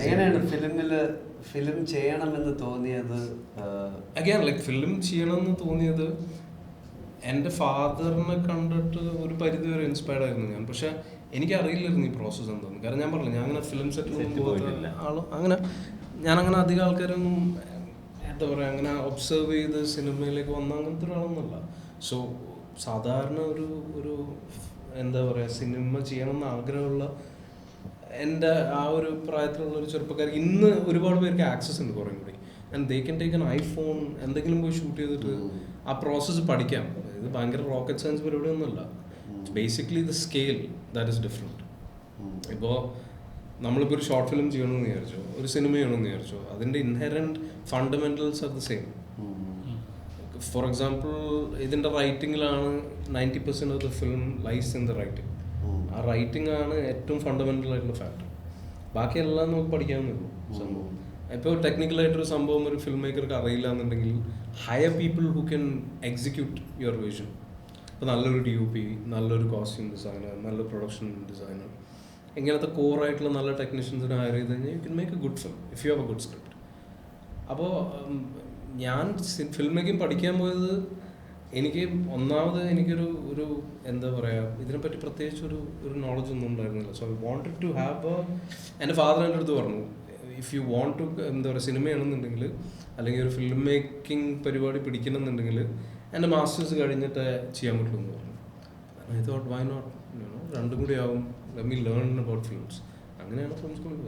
എങ്ങനെയാണ് ഫിലിം ചെയ്യണമെന്ന് തോന്നിയത് അഗൈൻ ലൈക്ക് ഫിലിം ചെയ്യണമെന്ന് തോന്നിയത് എന്റെ ഫാദറിനെ കണ്ടിട്ട് ഒരു പരിധി വരെ ഇൻസ്പയർഡ് ആയിരുന്നു ഞാൻ. പക്ഷെ എനിക്ക് അറിയില്ലായിരുന്നു ഈ പ്രോസസ്സ് എന്താണെന്ന് കാരണം ഞാൻ പറഞ്ഞില്ല ഞാൻ അങ്ങനെ ഫിലിം സെറ്റ് Set പോകാത്ത ആളും. അങ്ങനെ ഞാൻ അങ്ങനെ അധികം ആൾക്കാരൊന്നും എന്താ പറയുക അങ്ങനെ ഒബ്സർവ് ചെയ്ത് സിനിമയിലേക്ക് വന്ന അങ്ങനത്തെ ഒരാളൊന്നുമല്ല. സോ സാധാരണ ഒരു ഒരു എന്താ പറയുക സിനിമ ചെയ്യണമെന്ന് ആഗ്രഹമുള്ള എന്റെ ആ ഒരു പ്രായത്തിലുള്ള ഒരു ചെറുപ്പക്കാർ ഇന്ന് ഒരുപാട് പേർക്ക് ആക്സസ് ഉണ്ട് കുറേ കൂടി. And they can take an iPhone എന്തെങ്കിലും പോയി ഷൂട്ട് ചെയ്തിട്ട് ആ പ്രോസസ്സ് പഠിക്കാം. ഇത് ഭയങ്കര റോക്കറ്റ് സയൻസ് പരിപാടി ഒന്നുമല്ല basically the scale that is different ഇപ്പോൾ നമ്മളിപ്പോൾ ഒരു ഷോർട്ട് ഫിലിം ചെയ്യണമെന്ന് വിചാരിച്ചോ ഒരു സിനിമ ചെയ്യണമെന്ന് വിചാരിച്ചോ അതിന്റെ inherent fundamentals are the same for example ഇതിന്റെ റൈറ്റിങ്ങിലാണ് ninety percent of the film lies in the writing ആ റൈറ്റിംഗ് ആണ് ഏറ്റവും ഫണ്ടമെന്റൽ ആയിട്ടുള്ള ഫാക്ടർ ബാക്കിയെല്ലാം നമുക്ക് പഠിക്കാവുന്നുള്ളൂ സംഭവം. ഇപ്പോൾ ടെക്നിക്കൽ ആയിട്ടൊരു സംഭവം ഒരു ഫിലിം മേക്കർക്ക് അറിയില്ല എന്നുണ്ടെങ്കിൽ hire people who can execute your vision ഇപ്പോൾ നല്ലൊരു ഡി യു പി നല്ലൊരു കോസ്റ്റ്യൂം ഡിസൈനർ നല്ല പ്രൊഡക്ഷൻ ഡിസൈനർ ഇങ്ങനത്തെ കോറായിട്ടുള്ള നല്ല ടെക്നീഷ്യൻസിനെ ഹയർ ചെയ്ത് കഴിഞ്ഞാൽ you can make a good film if you have a good script അപ്പോൾ ഞാൻ ഫിലിം മേക്കിംഗ് പഠിക്കാൻ പോയത് എനിക്ക് ഒന്നാമത് എനിക്കൊരു ഒരു എന്താ പറയുക ഇതിനെപ്പറ്റി പ്രത്യേകിച്ച് ഒരു ഒരു നോളജ് ഒന്നും ഉണ്ടായിരുന്നില്ല. So I wanted to have a father എന്റെ അടുത്ത് പറഞ്ഞു ഇഫ് യു വോണ്ട് ടു എന്താ പറയുക സിനിമയാണെന്നുണ്ടെങ്കിൽ അല്ലെങ്കിൽ ഒരു ഫിലിം മേക്കിംഗ് പരിപാടി പിടിക്കണമെന്നുണ്ടെങ്കിൽ എന്റെ മാസ്റ്റേഴ്സ് കഴിഞ്ഞിട്ട് ചെയ്യാൻ പറ്റുള്ളൂ എന്ന് പറഞ്ഞു. ഐ തോട്ട് വൈ നോട്ട് രണ്ടും കൂടി ആവും. Let me learn about films അങ്ങനെയാണ് ഫിലിം സ്കൂളിൽ പോയത്.